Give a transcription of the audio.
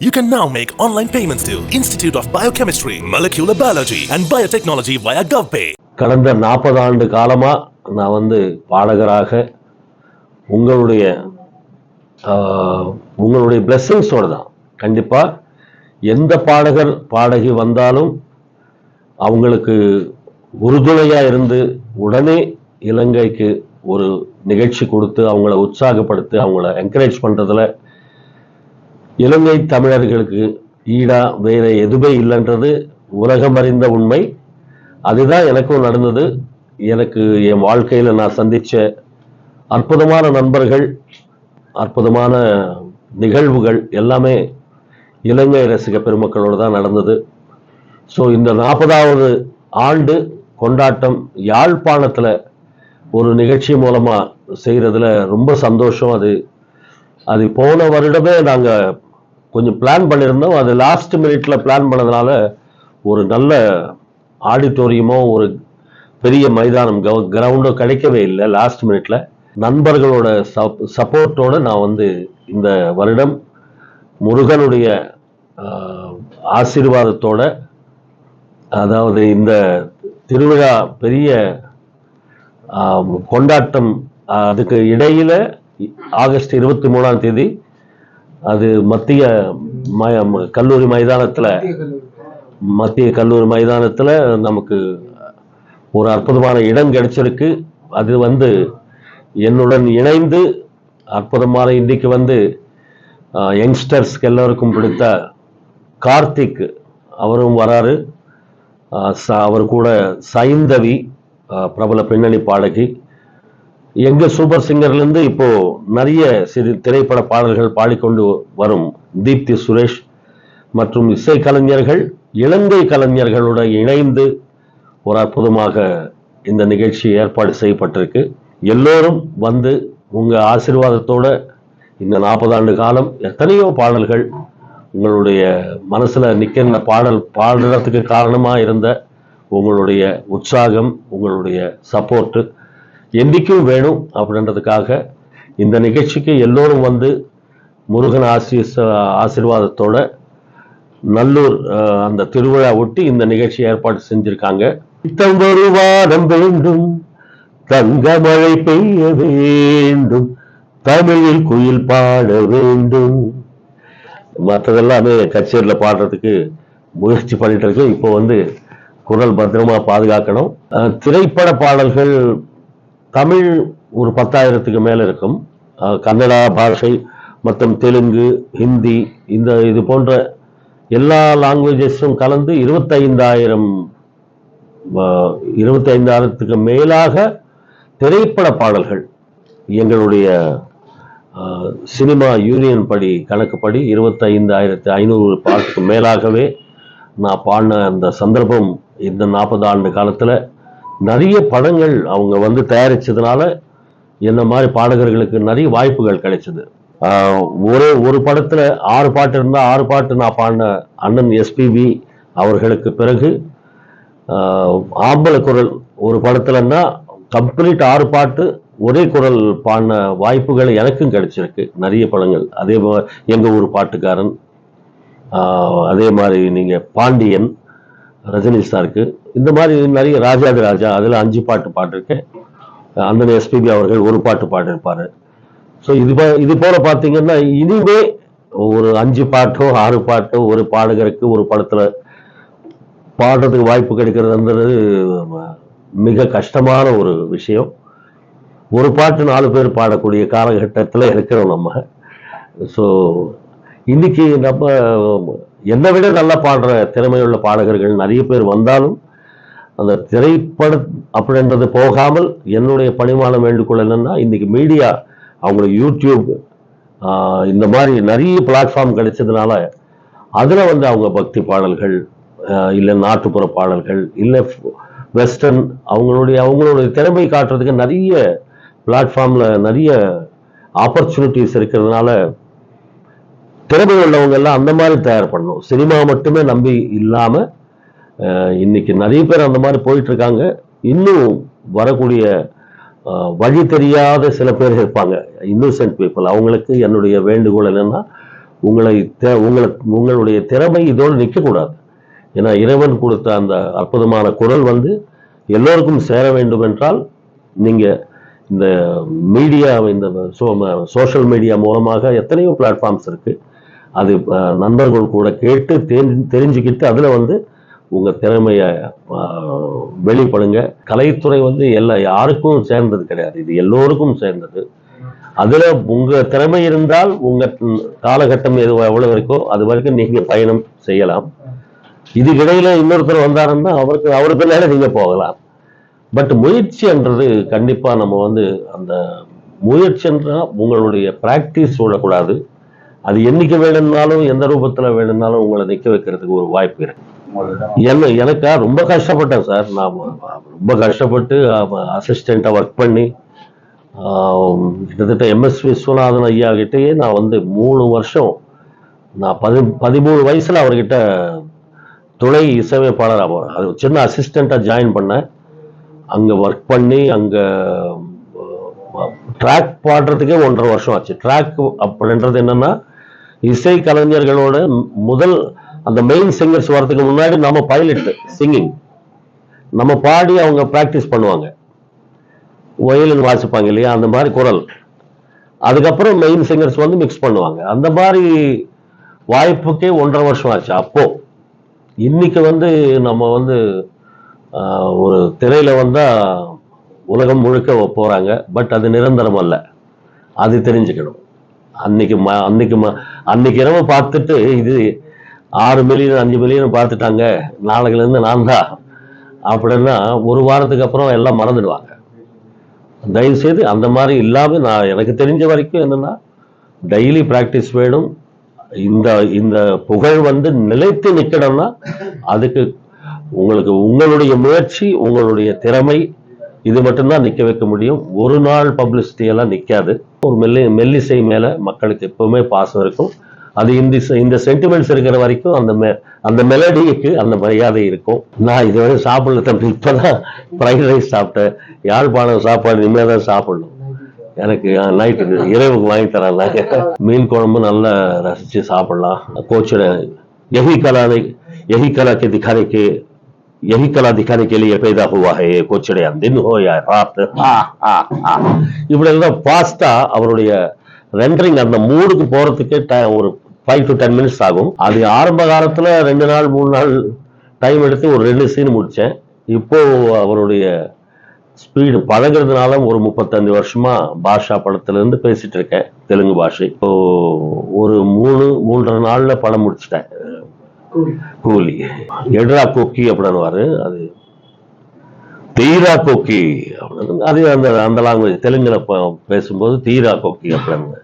You can now make online payments to Institute of Biochemistry, Molecular Biology and Biotechnology via GovPay. கடந்த நாற்பது ஆண்டு காலமாக நான் வந்து பாடகராக உங்களுடைய உங்களுடைய பிளெஸ்ஸிங்ஸோடு தான் கண்டிப்பாக எந்த பாடகர் பாடகி வந்தாலும் அவங்களுக்கு உறுதுணையாக இருந்து உடனே இலங்கைக்கு ஒரு நிகழ்ச்சி கொடுத்து அவங்கள உற்சாகப்படுத்தி அவங்கள என்கரேஜ் பண்ணுறதுல இலங்கை தமிழர்களுக்கு ஈடா வேற எதுவுமே இல்லைன்றது உலகம் அறிந்த உண்மை. அதுதான் எனக்கும் நடந்தது. எனக்கு என் வாழ்க்கையில் நான் சந்தித்த அற்புதமான நண்பர்கள் அற்புதமான நிகழ்வுகள் எல்லாமே இலங்கை ரசிக பெருமக்களோடு தான் நடந்தது. ஸோ இந்த நாற்பதாவது ஆண்டு கொண்டாட்டம் யாழ்ப்பாணத்தில் ஒரு நிகழ்ச்சி மூலமாக செய்கிறதுல ரொம்ப சந்தோஷம். அது அது போன வருடமே நாங்கள் கொஞ்சம் பிளான் பண்ணியிருந்தோம். அது லாஸ்ட் மினிட்ல பிளான் பண்ணதுனால ஒரு நல்ல ஆடிட்டோரியமோ ஒரு பெரிய மைதானம் கிரவுண்டோ கிடைக்கவே இல்லை லாஸ்ட் மினிட்ல நண்பர்களோட சப் சப்போர்ட்டோட நான் வந்து இந்த வருடம் முருகனுடைய ஆசீர்வாதத்தோட அதாவது இந்த திருவிழா பெரிய கொண்டாட்டம் அதுக்கு இடையில ஆகஸ்ட் இருபத்தி மூணாம் தேதி அது மத்திய ம- கல்லூரி மைதானத்தில் மத்திய கல்லூரி மைதானத்தில் நமக்கு ஒரு அற்புதமான இடம் கிடைச்சிருக்கு. அது வந்து என்னுடன் இணைந்து அற்புதமான இன்றைக்கு வந்து யங்ஸ்டர்ஸ்க்கு எல்லோருக்கும் பிடித்த கார்த்திக் அவரும் வராரு. ச- அவர் கூட சைந்தவி பிரபல பின்னணி பாடகி. எங்க சூப்பர் சிங்கர்ல இருந்து இப்போ நிறைய சிறு திரைப்பட பாடல்கள் பாடிக்கொண்டு வரும் தீப்தி சுரேஷ் மற்றும் இசை கலைஞர்கள் இலங்கை கலைஞர்களோட இணைந்து ஒரு அற்புதமாக இந்த நிகழ்ச்சி ஏற்பாடு செய்யப்பட்டிருக்கு. எல்லோரும் வந்து உங்க ஆசீர்வாதத்தோட இந்த நாற்பது ஆண்டு காலம் எத்தனையோ பாடல்கள் உங்களுடைய மனசுல நிக்கிற பாடல் பாடுறதுக்கு காரணமா இருந்த உங்களுடைய உற்சாகம் உங்களுடைய சப்போர்ட்டு என்றைக்கும் வேணும் அப்படின்றதுக்காக இந்த நிகழ்ச்சிக்கு எல்லோரும் வந்து முருகன் ஆசீஸ் ஆசீர்வாதத்தோட நல்லூர் அந்த திருவிழா ஒட்டி இந்த நிகழ்ச்சி ஏற்பாடு செஞ்சிருக்காங்க. நித்தம் ஒரு வாரம் வேண்டும் தங்க மழை பெய்ய வேண்டும் தமிழில் குயில் பாட வேண்டும். மற்றதெல்லாமே கச்சேரியில் பாடுறதுக்கு முயற்சி பண்ணிட்டு இருக்கேன் இப்போ வந்து குரல் பத்திரமா பாதுகாக்கணும். திரைப்பட பாடல்கள் தமிழ் ஒரு பத்தாயிரத்துக்கு மேலே இருக்கும். கன்னடா பாஷை மற்றும் தெலுங்கு ஹிந்தி இந்த இது போன்ற எல்லா லாங்குவேஜஸும் கலந்து இருபத்தைந்தாயிரம் இருபத்தைந்தாயிரத்துக்கு மேலாக திரைப்பட பாடல்கள் எங்களுடைய சினிமா யூனியன் படி கணக்குப்படி இருபத்தைந்தாயிரத்து ஐநூறு பாட்டுக்கு மேலாகவே நான் பாடின அந்த சந்தர்ப்பம் இந்த நாற்பது ஆண்டு காலத்தில் நிறைய படங்கள் அவங்க வந்து தயாரிச்சதுனால என்ன மாதிரி பாடகர்களுக்கு நிறைய வாய்ப்புகள் கிடைச்சது. ஒரே ஒரு படத்தில் ஆறு பாட்டு இருந்தால் ஆறு பாட்டு நான் பாடின அண்ணன் எஸ்பிபி அவர்களுக்கு பிறகு ஆம்பளை குரல் ஒரு படத்துலன்னா கம்ப்ளீட் ஆறு பாட்டு ஒரே குரல் பாடின வாய்ப்புகள் எனக்கும் கிடைச்சிருக்கு. நிறைய படங்கள். அதே மாதிரி எங்கள் ஊர் பாட்டுக்காரன் அதே மாதிரி நீங்கள் பாண்டியன் ரஜினி சாருக்கு. இந்த மாதிரி நிறைய ராஜாதி ராஜா அதில் அஞ்சு பாட்டு பாட்டிருக்கேன் அண்ணன் எஸ்பிபி அவர்கள் ஒரு பாட்டு பாடிருப்பாரு ஸோ இது இது போல பார்த்தீங்கன்னா இனிமே ஒரு அஞ்சு பாட்டோ ஆறு பாட்டோ ஒரு பாடகருக்கு ஒரு படத்தில் பாடுறதுக்கு வாய்ப்பு கிடைக்கிறதுன்றது மிக கஷ்டமான ஒரு விஷயம். ஒரு பாட்டு நாலு பேர் பாடக்கூடிய காலகட்டத்தில் இருக்கிறோம் நம்ம. ஸோ இன்னைக்கு நம்ம என்னை விட நல்லா பாடுற திறமையுள்ள பாடகர்கள் நிறைய பேர் வந்தாலும் அந்த திரைப்பட அப்படின்றது போகாமல் என்னுடைய பணிமானம் வேண்டுகோள் என்னென்னா இன்றைக்கி மீடியா அவங்களுக்கு யூடியூப் இந்த மாதிரி நிறைய பிளாட்ஃபார்ம் கிடைச்சதுனால அதில் வந்து அவங்க பக்தி பாடல்கள் இல்லை நாட்டுப்புற பாடல்கள் இல்லை வெஸ்டர்ன் அவங்களுடைய அவங்களுடைய திறமை காட்டுறதுக்கு நிறைய பிளாட்ஃபார்மில் நிறைய ஆப்பர்ச்சுனிட்டிஸ் இருக்கிறதுனால திறமை உள்ளவங்க எல்லாம் அந்த மாதிரி தயார் பண்ணணும். சினிமா மட்டுமே நம்பி இல்லாமல் இன்னைக்கு நிறைய பேர் அந்த மாதிரி போயிட்டு இருக்காங்க. இன்னும் வரக்கூடிய வழி தெரியாத சில பேர் இருப்பாங்க. இன்னோசென்ட் பீப்புள் அவங்களுக்கு என்னுடைய வேண்டுகோள் என்னென்னா உங்களை தே- உங்களை உங்களுடைய திறமை இதோடு நிற்கக்கூடாது. ஏன்னா இறைவன் கொடுத்த அந்த அற்புதமான குரல் வந்து எல்லோருக்கும் சேர வேண்டும் என்றால் நீங்கள் இந்த மீடியா இந்த சோஷியல் மீடியா மூலமாக எத்தனையோ பிளாட்ஃபார்ம்ஸ் இருக்குது அது நண்பர்கள் கூட கேட்டு தெரிஞ்சு தெரிஞ்சுக்கிட்டு அதில் வந்து உங்கள் திறமையை வெளிப்படுங்க. கலைத்துறை வந்து எல்லா யாருக்கும் சேர்ந்தது கிடையாது. இது எல்லோருக்கும் சேர்ந்தது. அதில் உங்கள் திறமை இருந்தால் உங்கள் காலகட்டம் எது எவ்வளோ இருக்கோ அது வரைக்கும் நீங்கள் பயணம் செய்யலாம். இதுக்கிடையில் இடையில இன்னொருத்தர் வந்தாருன்னா அவருக்கு அவருக்கு மேலே நீங்கள் போகலாம். பட் முயற்சின்றது கண்டிப்பாக நம்ம வந்து அந்த முயற்சின்றா உங்களுடைய ப்ராக்டிஸ் விடக்கூடாது அது என்னைக்கு வேணும்னாலும் எந்த ரூபத்தில் வேணும்னாலும் உங்களை நிற்க வைக்கிறதுக்கு ஒரு வாய்ப்பு இருக்கு. என்ன எனக்கா ரொம்ப கஷ்டப்பட்டேன் சார். நான் ரொம்ப கஷ்டப்பட்டு அசிஸ்டண்ட்டாக ஒர்க் பண்ணி கிட்டத்தட்ட எம்எஸ் விஸ்வநாதன் ஐயா கிட்டேயே நான் வந்து மூணு வருஷம் நான் பதி பதிமூணு வயசில் அவர்கிட்ட துணை இசையமைப்பாளராக போகிறேன் அது சின்ன அசிஸ்டண்ட்டாக ஜாயின் பண்ணேன். அங்கே ஒர்க் பண்ணி அங்கே ட்ராக் பாடுறதுக்கே ஒன்றரை வருஷம் ஆச்சு. ட்ராக் அப்படின்றது என்னென்னா இசை கலைஞர்களோட முதல் அந்த மெயின் சிங்கர்ஸ் வரதுக்கு முன்னாடி நம்ம பைலட் சிங்கிங் நம்ம பாடி அவங்க ப்ராக்டிஸ் பண்ணுவாங்க. வயலின் வாசிப்பாங்க இல்லையா? அந்த மாதிரி குரல். அதுக்கப்புறம் மெயின் சிங்கர்ஸ் வந்து மிக்ஸ் பண்ணுவாங்க. அந்த மாதிரி வாய்ப்புக்கே ஒன்றரை வருஷம் ஆச்சு. அப்போ இன்னைக்கு வந்து நம்ம வந்து ஒரு திரையில வந்தா உலகம் முழுக்க போறாங்க. பட் அது நிரந்தரம் அல்ல. அது தெரிஞ்சுக்கணும். அன்னைக்கு ம அன்னைக்கு ம அன்னைக்கு இரவு பார்த்துட்டு இது ஆறு மில்லியன் அஞ்சு மில்லியன் பார்த்துட்டாங்க. நாளைக்குலேருந்து நான் தான். அப்படின்னா ஒரு வாரத்துக்கு அப்புறம் எல்லாம் மறந்துடுவாங்க. தயவுசெய்து அந்த மாதிரி இல்லாமல் நான் எனக்கு தெரிஞ்ச வரைக்கும் என்னன்னா டெய்லி ப்ராக்டிஸ் வேணும். இந்த இந்த புகழ் வந்து நிலைத்து நிற்கணும்னா அதுக்கு உங்களுக்கு உங்களுடைய முயற்சி உங்களுடைய திறமை இது மட்டும்தான் நிற்க வைக்க முடியும் ஒரு நாள் பப்ளிசிட்டி எல்லாம் நிற்காது ஒரு மெல்லி மெல்லிசை மேலே மக்களுக்கு எப்பவுமே பாசம் இருக்கும் அது இந்த இந்த சென்டிமெண்ட்ஸ் இருக்கிற வரைக்கும் அந்த மெ அந்த மெலடிக்கு அந்த மரியாதை இருக்கும் நான் இதுவரை சாப்பிடல தம்பி இப்போதான் ஃப்ரைட் ரைஸ் சாப்பிட்டேன் யாழ்ப்பாணம் சாப்பாடு இனிமேல் தான் சாப்பிடணும் எனக்கு நைட்டு இரவுக்கு வாங்கி தராங்க மீன் குழம்பு நல்லா ரசிச்சு சாப்பிடலாம் கோச்சோட यही कला ने यही कला के दिखाने के यही कला दिखाने के लिए पैदा हुआ है ये कोचड़े दिन हो या रात ஆ, ஆ, ஆ. இப்படி எல்லாம் ஃபாஸ்டா அவருடைய ரெண்டரிங் அந்த மூடுக்கு போறதுக்கு ti- ஒரு ஃபைவ் டு டென் மினிட்ஸ் ஆகும் அது ஆரம்ப காலத்துல ரெண்டு நாள் மூணு நாள் டைம் எடுத்து ஒரு ரெண்டு சீன் முடிச்சேன் இப்போ அவருடைய ஸ்பீடு பழகுறதுனால ஒரு முப்பத்தஞ்சு வருஷமா பாஷா படத்துல இருந்து பேசிட்டு இருக்கேன் தெலுங்கு பாஷை இப்போ ஒரு மூணு மூன்றரை நாள்ல படம் முடிச்சிட்டேன் கூலி. எட்ரா கொக்கி அப்படின்னுவாரு அது தீரா கொக்கி அப்படின்னு. அது அந்த அந்த லாங்குவேஜ் தெலுங்குல பேசும்போது தீரா கொக்கி அப்படின்னு.